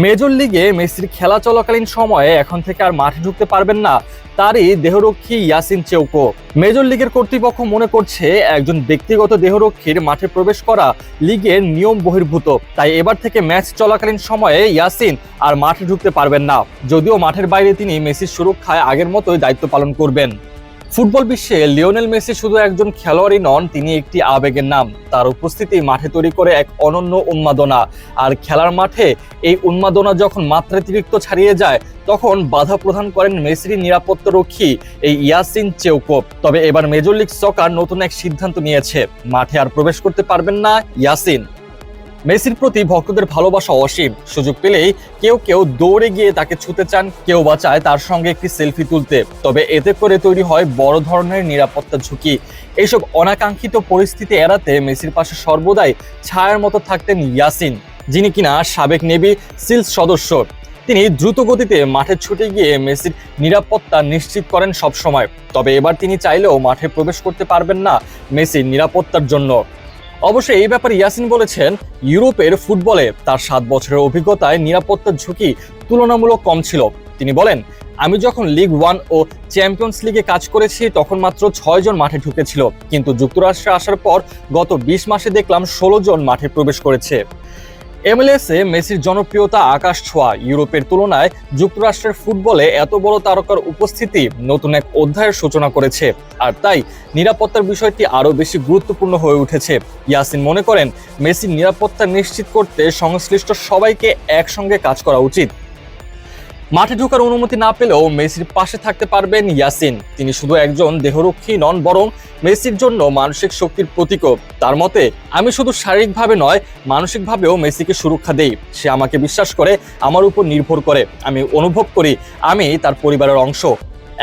Major লিগে মেসির খেলা চলাকালীন সময়ে এখন থেকে আর মাঠে ঢুকতে পারবেন না তারই দেহরক্ষী ইয়াসিন চেউকো। মেজর লিগের কর্তৃপক্ষ মনে করছে, একজন ব্যক্তিগত দেহরক্ষীর মাঠে প্রবেশ করা লিগের নিয়ম বহির্ভূত। তাই এবার থেকে ম্যাচ চলাকালীন সময়ে ইয়াসিন আর মাঠে ঢুকতে পারবেন না। যদিও মাঠের বাইরে তিনি মেসির সুরক্ষায় আগের মতোই দায়িত্ব পালন করবেন। ফুটবল বিশ্বে লিওনেল মেসি শুধু একজন খেলোয়াড়ই নন, তিনি একটি আবেগের নাম। তার উপস্থিতি মাঠে তৈরি করে এক অনন্য উন্মাদনা। আর খেলার মাঠে এই উন্মাদনা যখন মাত্রাতিরিক্ত ছাড়িয়ে যায়, তখন বাধা প্রদান করেন মেসির নিরাপত্তা রক্ষী এই ইয়াসিন চেউকোপ তবে এবার মেজর লিগ সকার নতুন এক সিদ্ধান্ত নিয়েছে। মাঠে আর প্রবেশ করতে পারবেন না ইয়াসিন। মেসির প্রতি ভক্তদের ভালোবাসা অসীম। সুযোগ পেলেই কেউ কেউ দৌড়ে গিয়ে তাকে ছুতে চান, কেউ বা চায় তার সঙ্গে একটি সেলফি তুলতে। তবে এতে করে তৈরি হয় বড় ধরনের নিরাপত্তা ঝুঁকি। এইসব অনাকাঙ্ক্ষিত পরিস্থিতি এড়াতে মেসির পাশে সর্বদাই ছায়ার মতো থাকতেন ইয়াসিন, যিনি কিনা সাবেক নেভি সিলস সদস্য। তিনি দ্রুত গতিতে মাঠে ছুটে গিয়ে মেসির নিরাপত্তা নিশ্চিত করেন সবসময়। তবে এবার তিনি চাইলেও মাঠে প্রবেশ করতে পারবেন না মেসির নিরাপত্তার জন্য। অবশ্য এই ব্যাপারে ইয়াসিন বলেছেন, ইউরোপের ফুটবলে তার সাত বছরের অভিজ্ঞতায় নিরাপত্তার ঝুঁকি তুলনামূলক কম ছিল। তিনি বলেন, আমি যখন লিগ ওয়ান ও চ্যাম্পিয়ন্স লিগে কাজ করেছি, তখন মাত্র ছয়জন মাঠে ঢুকেছিল। কিন্তু যুক্তরাষ্ট্রে আসার পর গত বিশ মাসে দেখলাম ষোলো জন মাঠে প্রবেশ করেছে। এমএলএসে মেসির জনপ্রিয়তা আকাশ ছোঁয়া। ইউরোপের তুলনায় যুক্তরাষ্ট্রের ফুটবলে এত বড় তারকার উপস্থিতি নতুন এক অধ্যায়ের সূচনা করেছে। আর তাই নিরাপত্তার বিষয়টি আরও বেশি গুরুত্বপূর্ণ হয়ে উঠেছে। ইয়াসিন মনে করেন, মেসির নিরাপত্তা নিশ্চিত করতে সংশ্লিষ্ট সবাইকে একসঙ্গে কাজ করা উচিত। মাঠে ঢোকার অনুমতি না পেলেও মেসির পাশে থাকতে পারবেন ইয়াসিন। তিনি শুধু একজন দেহরক্ষী নন, বরং মেসির জন্য মানসিক শক্তির প্রতীকও। তার মতে, আমি শুধু শারীরিকভাবে নয়, মানসিকভাবেও মেসিকে সুরক্ষা দেই। সে আমাকে বিশ্বাস করে, আমার উপর নির্ভর করে। আমি অনুভব করি, আমি তার পরিবারের অংশ।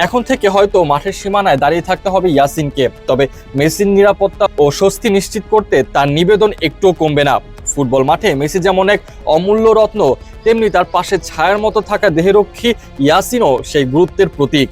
এখন থেকে হয়তো মাঠের সীমানায় দাঁড়িয়ে থাকতে হবে ইয়াসিনকে। তবে মেসির নিরাপত্তা ও স্বস্তি নিশ্চিত করতে তার নিবেদন একটুও কমবে না। ফুটবল মাঠে মেসি যেমন এক অমূল্য রত্ন তেমনি তার পাশে ছায়ার মতো থাকা দেহরক্ষী ইয়াসিনও সেই গুরুত্বের প্রতীক।